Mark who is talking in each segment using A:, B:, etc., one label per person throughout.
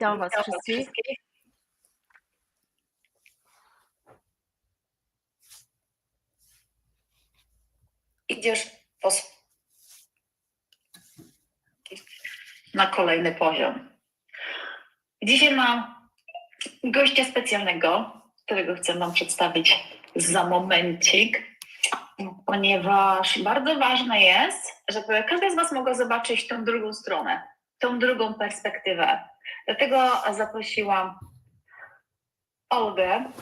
A: Witam Was wszystkich.
B: Idziesz na kolejny poziom. Dzisiaj mam gościa specjalnego, którego chcę Wam przedstawić za momencik, ponieważ bardzo ważne jest, żeby każdy z Was mógł zobaczyć tą drugą stronę, tą drugą perspektywę. Dlatego zaprosiłam Olgę.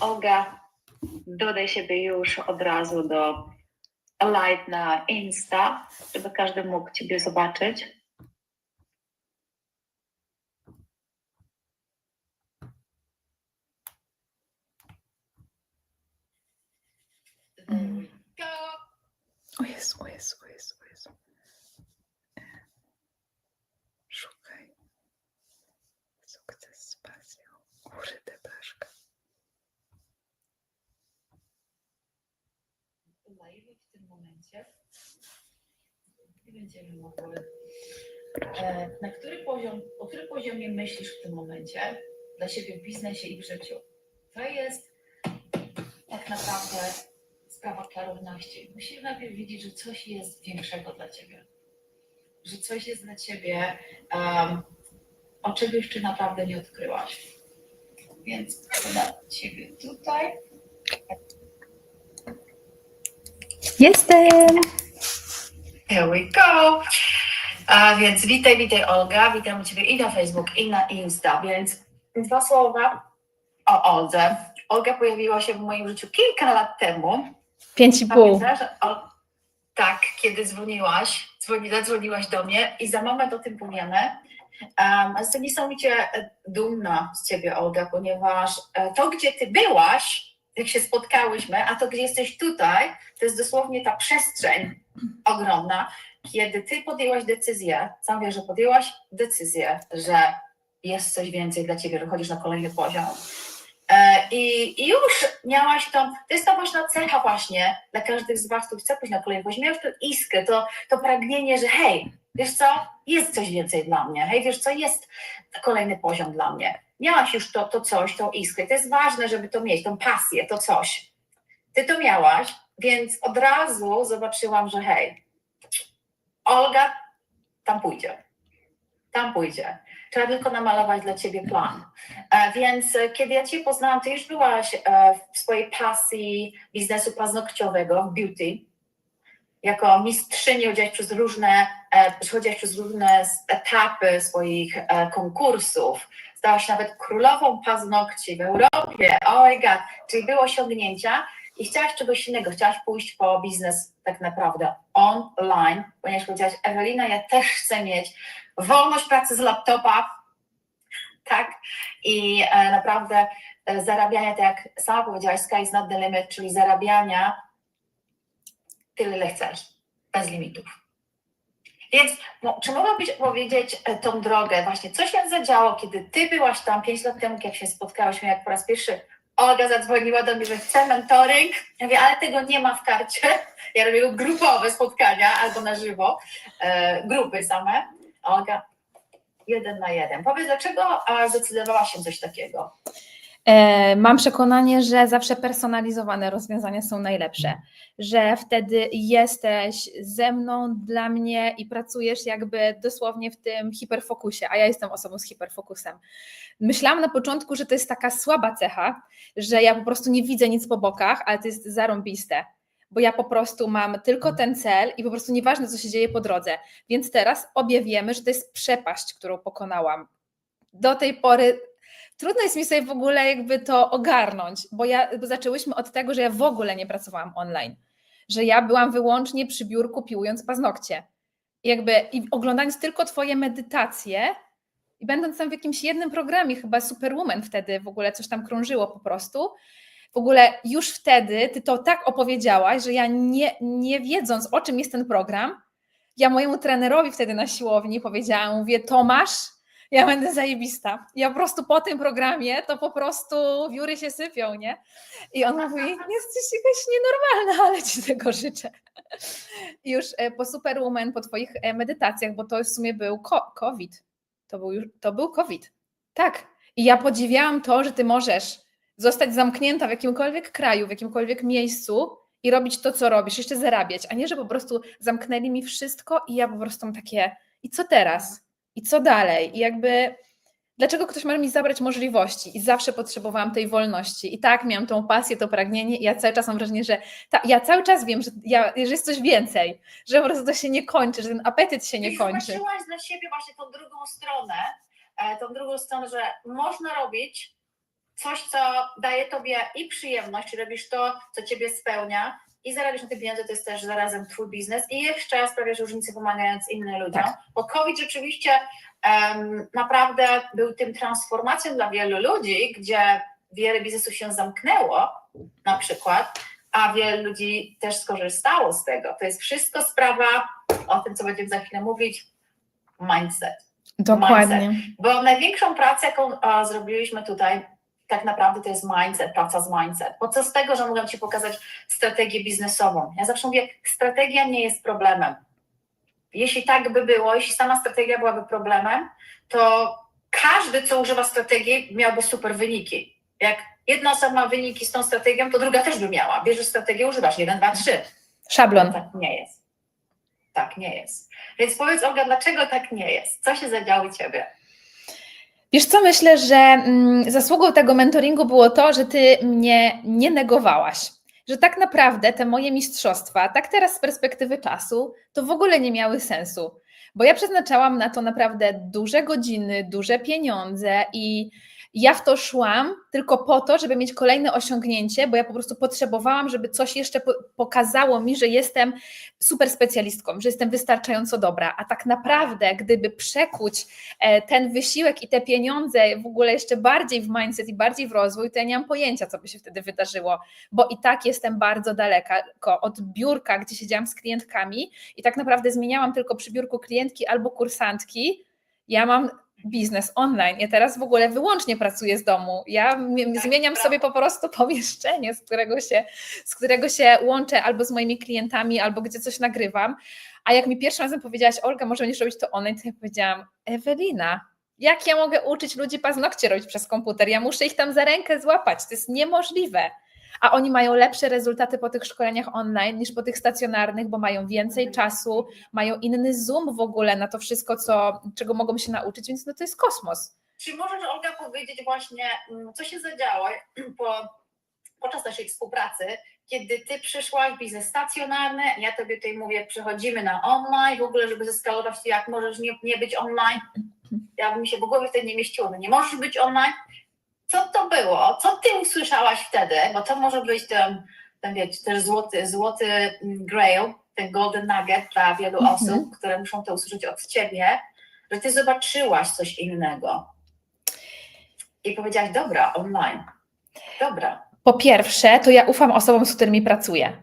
B: Olga, dodaj siebie już od razu do live na Insta, żeby każdy mógł Ciebie zobaczyć. There we go.
C: O Jezu, o Jezu, o Jezu, o Jezu. Szukaj. Sukces z pasją. Uryte blaszka.
B: live w tym momencie. I będziemy mogły. E, Na który poziom, o którym poziomie myślisz w tym momencie dla siebie w biznesie i w życiu? To jest tak naprawdę sprawa klarowności. Musisz najpierw wiedzieć, że coś jest większego dla ciebie. Że coś jest dla ciebie, um, o czym jeszcze naprawdę nie odkryłaś. Więc podam ciebie tutaj.
C: Jestem!
B: Here we go. A więc witaj, witaj Olga. Witam Ciebie i na Facebook, i na Insta. Więc dwa słowa o Oldze. Olga pojawiła się w moim życiu kilka lat temu.
C: Pięć i pół.
B: O, tak, kiedy dzwoniłaś, dzwoni, zadzwoniłaś do mnie i za moment o tym powiemy. Jestem niesamowicie e, dumna z Ciebie, Olga, ponieważ e, to, gdzie Ty byłaś, jak się spotkałyśmy, a to, gdzie jesteś tutaj, to jest dosłownie ta przestrzeń ogromna, kiedy Ty podjęłaś decyzję, sam wiesz, że podjęłaś decyzję, że jest coś więcej dla Ciebie, że chodzisz na kolejny poziom. E, I, już miałaś tą, to jest ta właśnie cecha właśnie dla każdych z Was, który chce pójść na kolejny poziom, miałeś tę iskrę, to, to pragnienie, że hej, wiesz co, jest coś więcej dla mnie, hej, wiesz co, jest kolejny poziom dla mnie. Miałaś już to, to coś, tą iskrę, to jest ważne, żeby to mieć, tą pasję, to coś. Ty to miałaś, więc od razu zobaczyłam, że hej, Olga tam pójdzie. Tam pójdzie. Trzeba tylko namalować dla ciebie plan. E, Więc e, kiedy ja Cię poznałam, Ty już byłaś e, w swojej pasji biznesu paznokciowego, beauty. Jako mistrzyni chodziłaś przez różne, e, przechodziłaś przez różne etapy swoich e, konkursów. Stałaś nawet królową paznokci w Europie. Oh my god, czyli były osiągnięcia i chciałaś czegoś innego, chciałaś pójść po biznes tak naprawdę online, ponieważ powiedziałaś, Ewelina, ja też chcę mieć wolność pracy z laptopa, tak, i e, naprawdę zarabiania, tak jak sama powiedziałaś, sky is not the limit, czyli zarabiania tyle, ile chcesz, bez limitów. Więc mo- czy mogłabyś powiedzieć e, tą drogę, właśnie co się zadziało, kiedy ty byłaś tam 5 lat temu, jak się spotkałyśmy, jak po raz pierwszy Olga zadzwoniła do mnie, że chce mentoring. Ja mówię, ale tego nie ma w karcie. Ja robię grupowe spotkania albo na żywo, e, grupy same. Olga, jeden na jeden. Powiedz, dlaczego zdecydowałaś się coś takiego?
C: E, Mam przekonanie, że zawsze personalizowane rozwiązania są najlepsze, że wtedy jesteś ze mną, dla mnie i pracujesz jakby dosłownie w tym hiperfokusie, a ja jestem osobą z hiperfokusem. Myślałam na początku, że to jest taka słaba cecha, że ja po prostu nie widzę nic po bokach, ale to jest zarąbiste, bo ja po prostu mam tylko ten cel i po prostu nieważne, co się dzieje po drodze. Więc teraz obie wiemy, że to jest przepaść, którą pokonałam. Do tej pory trudno jest mi sobie w ogóle jakby to ogarnąć, bo ja bo zaczęłyśmy od tego, że ja w ogóle nie pracowałam online, że ja byłam wyłącznie przy biurku piłując paznokcie. I jakby i oglądając tylko twoje medytacje i będąc tam w jakimś jednym programie, chyba Superwoman wtedy w ogóle coś tam krążyło po prostu, w ogóle już wtedy ty to tak opowiedziałaś, że ja nie, nie wiedząc o czym jest ten program, ja mojemu trenerowi wtedy na siłowni powiedziałam, mówię Tomasz, ja będę zajebista. Ja po prostu po tym programie to po prostu wióry się sypią, nie? I on mówi, jesteś jakaś nienormalna, ale ci tego życzę. I już e, po Superwoman, po twoich e, medytacjach, bo to w sumie był COVID. To był, to był COVID. Tak. I ja podziwiałam to, że ty możesz zostać zamknięta w jakimkolwiek kraju, w jakimkolwiek miejscu i robić to, co robisz, jeszcze zarabiać, a nie, że po prostu zamknęli mi wszystko i ja po prostu mam takie, i co teraz? I co dalej? I jakby, dlaczego ktoś ma mi zabrać możliwości? I zawsze potrzebowałam tej wolności. I tak, miałam tą pasję, to pragnienie i ja cały czas mam wrażenie, że ta, ja cały czas wiem, że, ja, że jest coś więcej, że po prostu to się nie kończy, że ten apetyt się nie
B: I
C: kończy.
B: zobaczyłaś dla siebie właśnie tą drugą stronę, e, tą drugą stronę, że można robić coś, co daje tobie i przyjemność, robisz to, co ciebie spełnia i zarabiasz na te pieniądze, to jest też zarazem twój biznes i jeszcze sprawiasz różnicę pomagając innym ludziom.
C: Tak.
B: Bo COVID rzeczywiście em, naprawdę był tym transformacją dla wielu ludzi, gdzie wiele biznesów się zamknęło na przykład, a wiele ludzi też skorzystało z tego. To jest wszystko sprawa o tym, co będziemy za chwilę mówić, mindset.
C: Dokładnie.
B: Bo największą pracę, jaką a, zrobiliśmy tutaj, tak naprawdę to jest mindset, praca z mindset. Bo co z tego, że mogę Ci pokazać strategię biznesową? Ja zawsze mówię, strategia nie jest problemem. Jeśli tak by było, jeśli sama strategia byłaby problemem, to każdy, co używa strategii, miałby super wyniki. Jak jedna osoba ma wyniki z tą strategią, to druga też by miała. Bierzesz strategię, używasz 1, 2, 3.
C: Szablon.
B: Tak nie jest. Tak nie jest. Więc powiedz Olga, dlaczego tak nie jest? Co się zadziało u Ciebie?
C: Wiesz co, myślę, że mm, zasługą tego mentoringu było to, że ty mnie nie negowałaś. Że tak naprawdę te moje mistrzostwa, tak teraz z perspektywy czasu, to w ogóle nie miały sensu. Bo ja przeznaczałam na to naprawdę duże godziny, duże pieniądze i ja w to szłam tylko po to, żeby mieć kolejne osiągnięcie, bo ja po prostu potrzebowałam, żeby coś jeszcze po- pokazało mi, że jestem super specjalistką, że jestem wystarczająco dobra. A tak naprawdę, gdyby przekuć e, ten wysiłek i te pieniądze w ogóle jeszcze bardziej w mindset i bardziej w rozwój, to ja nie mam pojęcia, co by się wtedy wydarzyło, bo i tak jestem bardzo daleka ko- od biurka, gdzie siedziałam z klientkami i tak naprawdę zmieniałam tylko przy biurku klientki albo kursantki. Ja mam biznes online. Ja teraz w ogóle wyłącznie pracuję z domu. Ja
B: Tak,
C: zmieniam sobie po prostu pomieszczenie, z którego, się, z którego się łączę albo z moimi klientami, albo gdzie coś nagrywam. A jak mi pierwszym razem powiedziałaś, Olga, może będziesz robić to online, to ja powiedziałam, Ewelina, jak ja mogę uczyć ludzi paznokcie robić przez komputer? Ja muszę ich tam za rękę złapać. To jest niemożliwe. A oni mają lepsze rezultaty po tych szkoleniach online niż po tych stacjonarnych, bo mają więcej czasu, mają inny zoom w ogóle na to wszystko, co, czego mogą się nauczyć, więc no to jest kosmos.
B: Czy możesz, Olga, powiedzieć właśnie, mm, co się zadziało po, podczas naszej współpracy, kiedy Ty przyszłaś, biznes stacjonarny, ja Tobie tutaj mówię, przechodzimy na online, w ogóle, żeby zeskalować jak możesz nie, nie być online. Ja bym się w głowie wtedy nie mieściło, no nie możesz być online. Co to było? Co Ty usłyszałaś wtedy? Bo to może być ten, ten wiecie, też złoty, złoty grail, ten golden nugget dla wielu
C: Mhm.
B: osób, które muszą to usłyszeć od Ciebie, że Ty zobaczyłaś coś innego i powiedziałaś, dobra, online, dobra.
C: Po pierwsze, to ja ufam osobom, z którymi pracuję.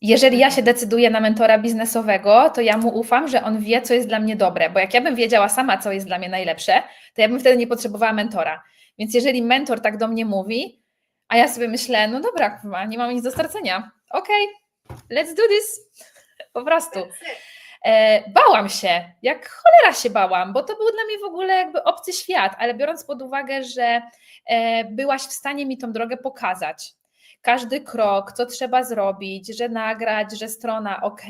C: Jeżeli ja się decyduję na mentora biznesowego, to ja mu ufam, że on wie, co jest dla mnie dobre, bo jak ja bym wiedziała sama, co jest dla mnie najlepsze, to ja bym wtedy nie potrzebowała mentora. Więc jeżeli mentor tak do mnie mówi, a ja sobie myślę, no dobra, nie mam nic do stracenia. Okej, let's do this. Po prostu. E, bałam się, jak cholera się bałam, bo to był dla mnie w ogóle jakby obcy świat, ale biorąc pod uwagę, że e, byłaś w stanie mi tą drogę pokazać. Każdy krok, co trzeba zrobić, że nagrać, że strona ok,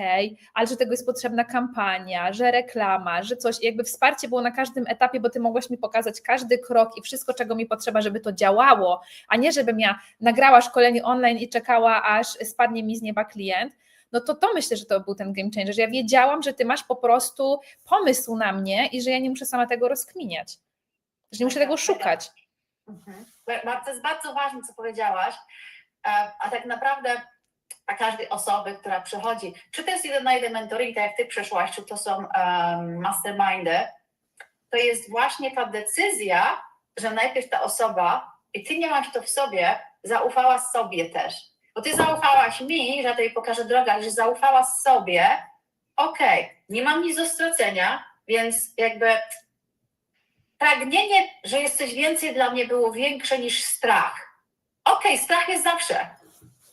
C: ale że tego jest potrzebna kampania, że reklama, że coś, jakby wsparcie było na każdym etapie, bo ty mogłaś mi pokazać każdy krok i wszystko, czego mi potrzeba, żeby to działało, a nie żebym ja nagrała szkolenie online i czekała, aż spadnie mi z nieba klient no to to myślę, że to był ten game changer, że ja wiedziałam, że ty masz po prostu pomysł na mnie i że ja nie muszę sama tego rozkminiać, że nie muszę tego szukać.
B: Mhm. To jest bardzo ważne, co powiedziałaś, a tak naprawdę dla każdej osoby, która przychodzi, czy to jest jeden na jeden mentoring, tak jak ty przeszłaś, czy to są mastermindy, to jest właśnie ta decyzja, że najpierw ta osoba, i ty nie masz to w sobie, zaufała sobie też. Bo ty zaufałaś mi, że ja tobie pokażę drogę, ale że zaufałaś sobie, okej, nie mam nic do stracenia, więc jakby pragnienie, że jest coś więcej dla mnie było większe niż strach. Okej, strach jest zawsze.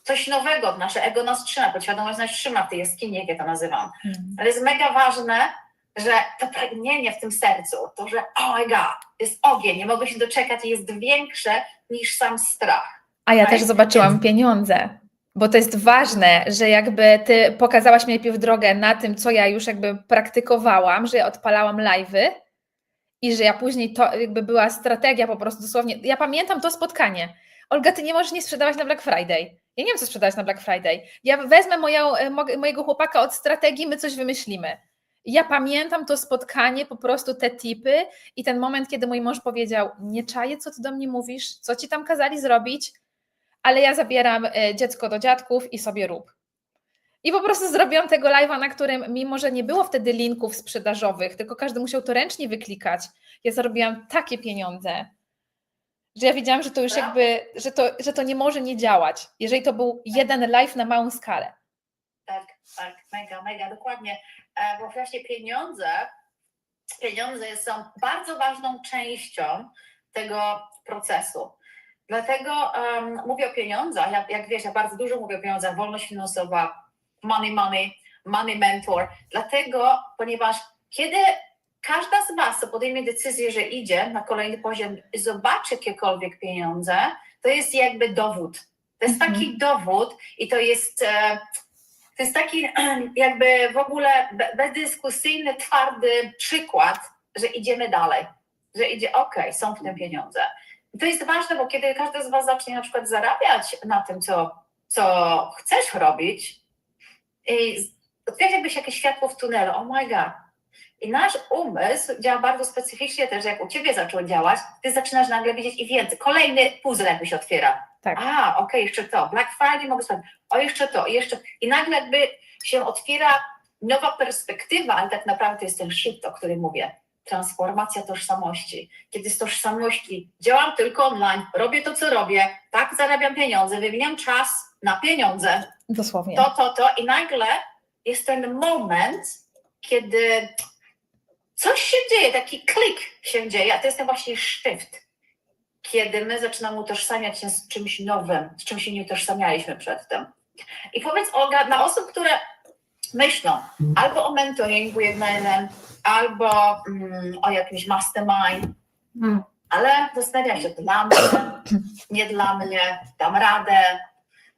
B: Coś nowego, nasze ego nas trzyma, podświadomość nas trzyma w tej jaskini, jak ja to nazywam. Ale jest mega ważne, że to pragnienie w tym sercu, to, że oh my god, jest ogień, nie mogę się doczekać, jest większe niż sam strach.
C: A ja też zobaczyłam pieniądze, bo to jest ważne, że jakby ty pokazałaś mi najpierw drogę na tym, co ja już jakby praktykowałam, że ja odpalałam live'y i że ja później to jakby była strategia po prostu dosłownie. Ja pamiętam to spotkanie. Olga, ty nie możesz nie sprzedawać na Black Friday. Ja nie wiem, co sprzedawać na Black Friday. Ja wezmę moją, e, mo- mojego chłopaka od strategii, my coś wymyślimy. Ja pamiętam to spotkanie, po prostu te tipy i ten moment, kiedy mój mąż powiedział: Nie czaję, co ty do mnie mówisz, co ci tam kazali zrobić, ale ja zabieram e, dziecko do dziadków i sobie rób. I po prostu zrobiłam tego live'a, na którym, mimo że nie było wtedy linków sprzedażowych, tylko każdy musiał to ręcznie wyklikać, ja zarobiłam takie pieniądze, że ja wiedziałam, że to już jakby, że to, że to nie może nie działać, jeżeli to był jeden live na małą skalę.
B: Tak, tak, mega, mega, dokładnie. E, Bo właśnie pieniądze, pieniądze są bardzo ważną częścią tego procesu. Dlatego um, mówię o pieniądzach. Ja, jak wiesz, ja bardzo dużo mówię o pieniądzach, wolność finansowa, money, money, money mentor. Dlatego, ponieważ kiedy każda z Was co podejmie decyzję, że idzie na kolejny poziom i zobaczy jakiekolwiek pieniądze, to jest jakby dowód. To jest
C: Mhm.
B: taki dowód i to jest. E, to jest taki jakby w ogóle be- bezdyskusyjny, twardy przykład, że idziemy dalej, że idzie, ok, są w tym pieniądze. I to jest ważne, bo kiedy każdy z Was zacznie na przykład zarabiać na tym, co, co chcesz robić, i jakby się jakieś światło w tunelu, oh my god. I nasz umysł działa bardzo specyficznie też, jak u Ciebie zaczął działać, Ty zaczynasz nagle widzieć i więcej. Kolejny puzzle jakby się otwiera.
C: Tak.
B: A, okej, jeszcze to. Black Friday mogę sprawdzić. O, jeszcze to, jeszcze. I nagle jakby się otwiera nowa perspektywa, ale tak naprawdę to jest ten shift, o którym mówię. Transformacja tożsamości. Kiedy z tożsamości działam tylko online, robię to, co robię, tak zarabiam pieniądze, wymieniam czas na pieniądze,
C: Dosłownie.
B: to, to, to i nagle jest ten moment, kiedy coś się dzieje, taki klik się dzieje, a to jest ten właśnie shift, kiedy my zaczynamy utożsamiać się z czymś nowym, z czym się nie utożsamialiśmy przedtem. I powiedz Olga, dla osób, które myślą albo o mentoringu jeden, albo mm, o jakimś mastermind,
C: Mm.
B: ale zastanawiam się, dla mnie, nie dla mnie, dam radę,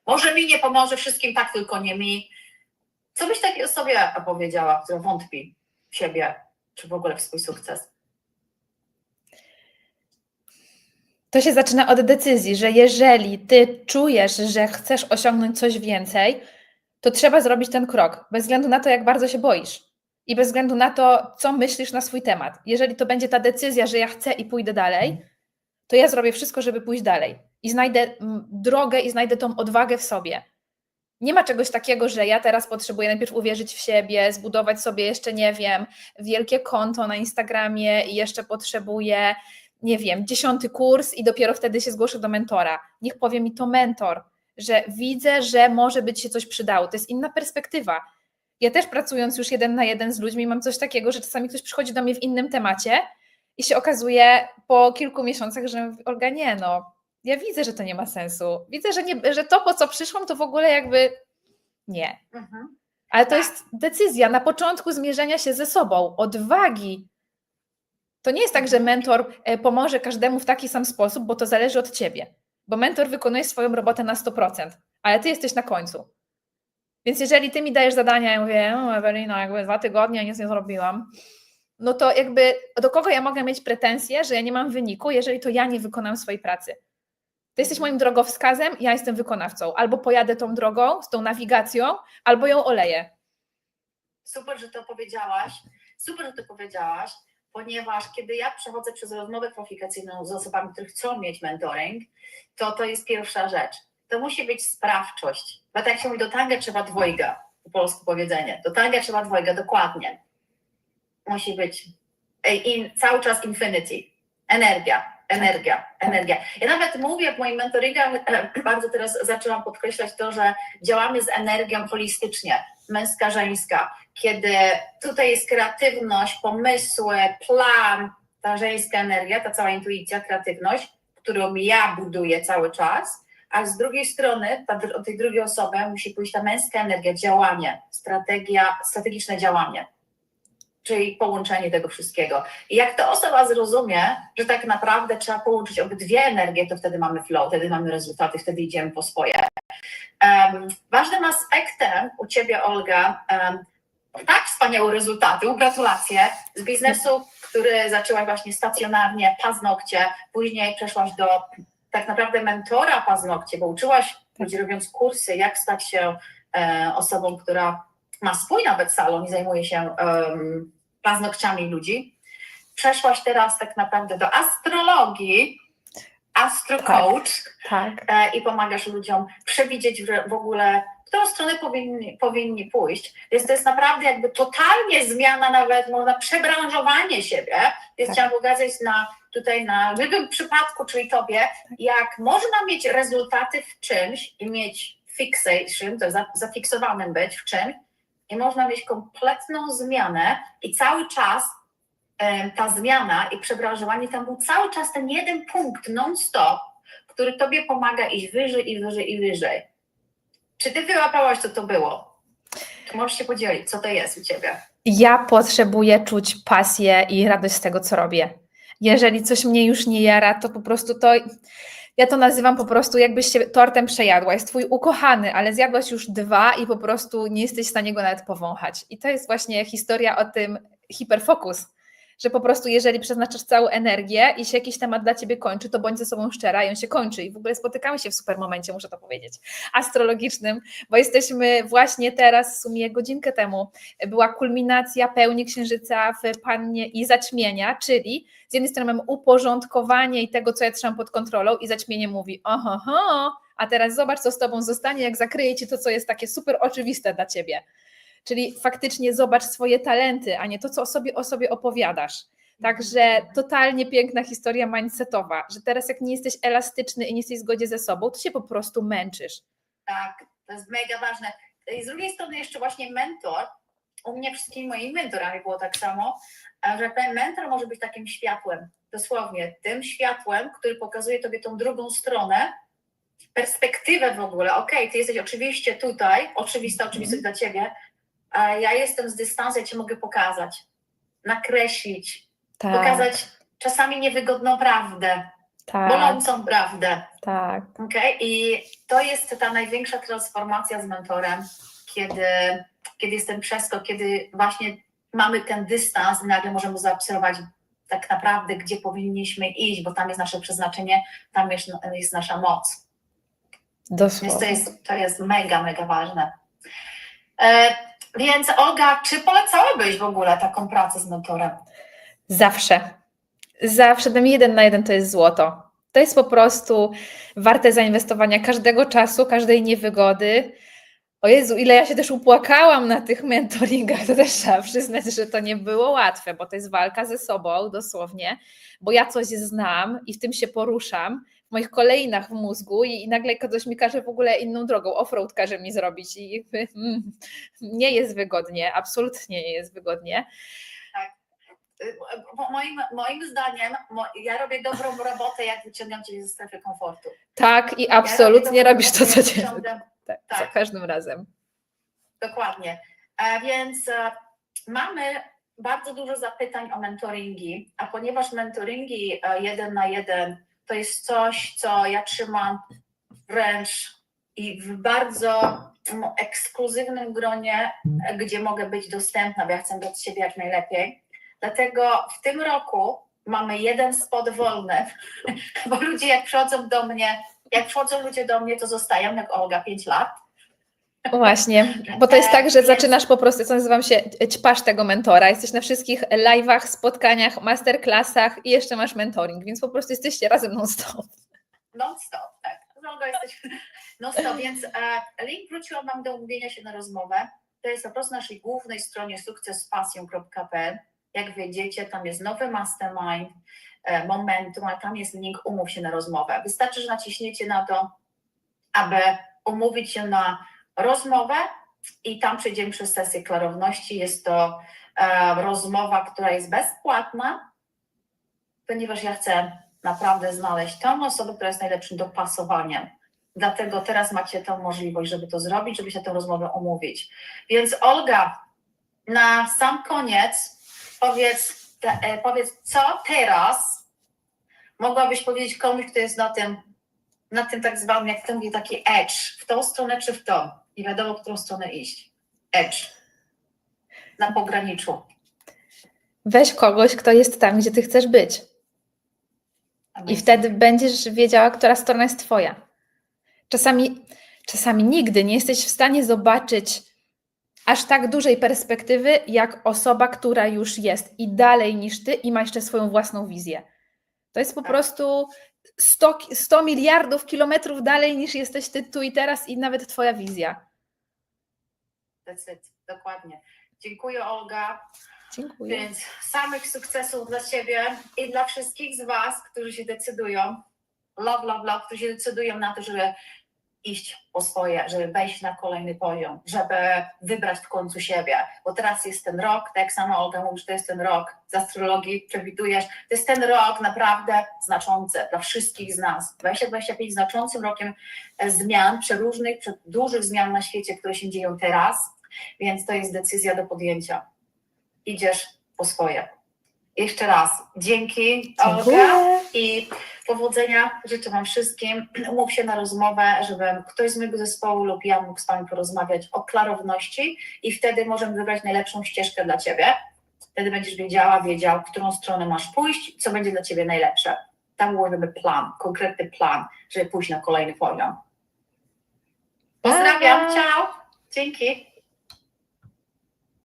B: może mi nie pomoże wszystkim, tak tylko nie mi. Co byś takiej osobie powiedziała, która wątpi w siebie, czy w ogóle w swój sukces?
C: To się zaczyna od decyzji, że jeżeli ty czujesz, że chcesz osiągnąć coś więcej, to trzeba zrobić ten krok, bez względu na to, jak bardzo się boisz i bez względu na to, co myślisz na swój temat. Jeżeli to będzie ta decyzja, że ja chcę i pójdę dalej, to ja zrobię wszystko, żeby pójść dalej i znajdę mm, drogę i znajdę tą odwagę w sobie. Nie ma czegoś takiego, że ja teraz potrzebuję najpierw uwierzyć w siebie, zbudować sobie jeszcze, nie wiem, wielkie konto na Instagramie i jeszcze potrzebuję nie wiem, dziesiąty kurs i dopiero wtedy się zgłoszę do mentora. Niech powie mi to mentor, że widzę, że może być się coś przydało. To jest inna perspektywa. Ja też pracując już jeden na jeden z ludźmi, mam coś takiego, że czasami ktoś przychodzi do mnie w innym temacie i się okazuje po kilku miesiącach, że Olga, nie no, ja widzę, że to nie ma sensu. Widzę, że, nie, że to, po co przyszłam, to w ogóle jakby nie.
B: Mhm.
C: Ale to
B: Tak.
C: jest decyzja na początku zmierzenia się ze sobą, odwagi. To nie jest tak, że mentor e, pomoże każdemu w taki sam sposób, bo to zależy od ciebie. Bo mentor wykonuje swoją robotę na 100%, ale ty jesteś na końcu. Więc jeżeli ty mi dajesz zadania, ja mówię, no Ewelina, jakby dwa tygodnie nic nie zrobiłam, no to jakby do kogo ja mogę mieć pretensje, że ja nie mam wyniku, jeżeli to ja nie wykonam swojej pracy. Ty jesteś moim drogowskazem, ja jestem wykonawcą. Albo pojadę tą drogą, z tą nawigacją, albo ją oleję.
B: Super, że to powiedziałaś. Super, że to powiedziałaś, ponieważ kiedy ja przechodzę przez rozmowę kwalifikacyjną z osobami, które chcą mieć mentoring, to to jest pierwsza rzecz. To musi być sprawczość. Bo tak się mówi, do tanga trzeba dwojga, po polsku powiedzenie. Do tanga trzeba dwojga, dokładnie. Musi być ej, in, cały czas infinity. Energia, energia, energia. Ja nawet mówię w moim mentoringach, e, bardzo teraz zaczęłam podkreślać to, że działamy z energią holistycznie, męska, żeńska kiedy tutaj jest kreatywność, pomysły, plan, ta żeńska energia, ta cała intuicja, kreatywność, którą ja buduję cały czas, a z drugiej strony, ta, od tej drugiej osoby musi pójść ta męska energia, działanie, strategia, strategiczne działanie. Czyli połączenie tego wszystkiego. I jak ta osoba zrozumie, że tak naprawdę trzeba połączyć obydwie energie, to wtedy mamy flow, wtedy mamy rezultaty, wtedy idziemy po swoje. Um, ważnym aspektem u Ciebie, Olga, um, tak wspaniałe rezultaty, gratulacje z biznesu, który zaczęłaś właśnie stacjonarnie, paznokcie, później przeszłaś do tak naprawdę mentora paznokcie, bo uczyłaś ludzi robiąc kursy, jak stać się e, osobą, która ma swój nawet salon i zajmuje się em, paznokciami ludzi. Przeszłaś teraz tak naprawdę do astrologii, astrocoach
C: Tak.
B: e, i pomagasz ludziom przewidzieć w, ogóle, w którą stronę powinni, powinni pójść. Więc to jest naprawdę jakby totalnie zmiana, nawet można przebranżowanie siebie. Więc
C: Tak.
B: chciałam pokazać na, tutaj na żywym przypadku, czyli tobie, jak można mieć rezultaty w czymś i mieć fixation, to za, zafiksowanym być w czymś, i można mieć kompletną zmianę i cały czas ta zmiana i przebranżowanie, tam był cały czas ten jeden punkt non-stop, który tobie pomaga iść wyżej i wyżej i wyżej. Czy ty wyłapałaś, co to było? To możesz się podzielić, co to jest u ciebie?
C: Ja potrzebuję czuć pasję i radość z tego, co robię. Jeżeli coś mnie już nie jara, to po prostu to. Ja to nazywam po prostu, jakbyś się tortem przejadła. Jest twój ukochany, ale zjadłaś już dwa i po prostu nie jesteś w stanie go nawet powąchać. I to jest właśnie historia o tym hiperfokus, że po prostu jeżeli przeznaczasz całą energię i się jakiś temat dla ciebie kończy, to bądź ze sobą szczera i on się kończy. I w ogóle spotykamy się w super momencie, muszę to powiedzieć, astrologicznym, bo jesteśmy właśnie teraz, w sumie godzinkę temu, była kulminacja pełni księżyca w pannie i zaćmienia, czyli z jednej strony mamy uporządkowanie i tego, co ja trzymam pod kontrolą i zaćmienie mówi, oho, ho, a teraz zobacz, co z tobą zostanie, jak zakryje ci to, co jest takie super oczywiste dla ciebie. Czyli faktycznie zobacz swoje talenty, a nie to, co o sobie, o sobie opowiadasz. Także totalnie piękna historia mindsetowa, że teraz jak nie jesteś elastyczny i nie jesteś w zgodzie ze sobą, to się po prostu męczysz.
B: Tak, to jest mega ważne. I z drugiej strony jeszcze właśnie mentor, u mnie wszystkimi moimi mentorami było tak samo, że ten mentor może być takim światłem, dosłownie tym światłem, który pokazuje tobie tą drugą stronę, perspektywę w ogóle. Okej, ty jesteś oczywiście tutaj, oczywista oczywistość dla ciebie, a ja jestem z dystansu, ja ci mogę pokazać, nakreślić,
C: Tak,
B: pokazać czasami niewygodną prawdę,
C: tak,
B: bolącą prawdę.
C: tak.
B: Okej, i to jest ta największa transformacja z mentorem, kiedy, kiedy jest ten przeskok, kiedy właśnie mamy ten dystans i nagle możemy zaobserwować tak naprawdę, gdzie powinniśmy iść, bo tam jest nasze przeznaczenie, tam jest, jest nasza moc. Więc
C: Dosłownie.
B: to jest, to jest mega, mega ważne. E, więc Olga, czy polecałabyś w ogóle taką pracę z mentorem?
C: Zawsze. Zawsze ten jeden na jeden to jest złoto. To jest po prostu warte zainwestowania każdego czasu, każdej niewygody. O Jezu, ile ja się też upłakałam na tych mentoringach, to też trzeba przyznać, że to nie było łatwe, bo to jest walka ze sobą dosłownie, bo ja coś znam i w tym się poruszam, moich kolejnach w mózgu i, i nagle ktoś mi każe w ogóle inną drogą, offroad każe mi zrobić i jakby, mm, nie jest wygodnie, absolutnie nie jest wygodnie.
B: Y, bo Moim, moim zdaniem, ja robię dobrą robotę, jak wyciągam cię ze strefy komfortu.
C: Tak, i
B: Ja
C: absolutnie
B: robię
C: robisz to,
B: dobrą
C: co
B: robotę,
C: cię.
B: jak wyciągam-
C: Tak,
B: tak.
C: za każdym razem.
B: Dokładnie. E, Więc e, mamy bardzo dużo zapytań o mentoringi, a ponieważ mentoringi e, jeden na jeden to jest coś, co ja trzymam wręcz i w bardzo mm, ekskluzywnym gronie, gdzie mogę być dostępna, bo ja chcę dać siebie jak najlepiej. Dlatego w tym roku mamy jeden spot wolny, bo ludzie jak przychodzą do mnie, jak przychodzą ludzie do mnie, to zostają jak Olga 5 lat.
C: Właśnie, bo to jest tak, że
B: Więc-
C: zaczynasz po prostu, co nazywam się, ćpasz tego mentora. Jesteś na wszystkich live'ach, spotkaniach, masterclassach i jeszcze masz mentoring, więc po prostu jesteście razem non-stop.
B: Non-stop, tak. Jesteś non-stop, więc e, link wróciłam Wam do umówienia się na rozmowę. To jest po prostu na naszej głównej stronie sukcespasją.pl. Jak wiedziecie, tam jest nowy mastermind, e, momentum, a tam jest link umów się na rozmowę. Wystarczy, że naciśniecie na to, aby umówić się na rozmowę i tam przejdziemy przez sesję klarowności. Jest to e, rozmowa, która jest bezpłatna, ponieważ ja chcę naprawdę znaleźć tą osobę, która jest najlepszym dopasowaniem. Dlatego teraz macie tą możliwość, żeby to zrobić, żeby się tę rozmowę umówić. Więc Olga, na sam koniec powiedz, e, powiedz, co teraz mogłabyś powiedzieć komuś, kto jest na tym, na tym tak zwanym, jak to mówi, taki edge, w tą stronę czy w tą? Nie wiadomo, w którą stronę iść. Edge. Na pograniczu.
C: Weź kogoś, kto jest tam, gdzie ty chcesz być. I wtedy będziesz wiedziała, która strona jest twoja. Czasami, czasami nigdy nie jesteś w stanie zobaczyć aż tak dużej perspektywy, jak osoba, która już jest i dalej niż ty i ma jeszcze swoją własną wizję. To jest po
B: Tak.
C: prostu 100, ki- 100 miliardów kilometrów dalej niż jesteś ty tu i teraz i nawet twoja wizja.
B: That's it. Dokładnie. Dziękuję Olga.
C: Dziękuję.
B: Więc samych sukcesów dla Ciebie i dla wszystkich z Was, którzy się decydują, love, love, love, którzy się decydują na to, żeby iść po swoje, żeby wejść na kolejny poziom, żeby wybrać w końcu siebie, bo teraz jest ten rok, tak jak sama Olga mówi, że to jest ten rok z astrologii, przewidujesz, to jest ten rok naprawdę znaczący dla wszystkich z nas. 2025 znaczącym rokiem e, zmian, przeróżnych, prze- dużych zmian na świecie, które się dzieją teraz, więc to jest decyzja do podjęcia idziesz po swoje. Jeszcze raz dzięki Olga
C: Dziękuję.
B: i powodzenia życzę Wam wszystkim. Umów się na rozmowę, żeby ktoś z mojego zespołu lub ja mógł z Wami porozmawiać o klarowności i wtedy możemy wybrać najlepszą ścieżkę dla Ciebie. Wtedy będziesz wiedziała, wiedział, w którą stronę masz pójść, co będzie dla Ciebie najlepsze. Tam ułożymy plan, konkretny plan, żeby pójść na kolejny poziom. Pozdrawiam, ciao, dzięki.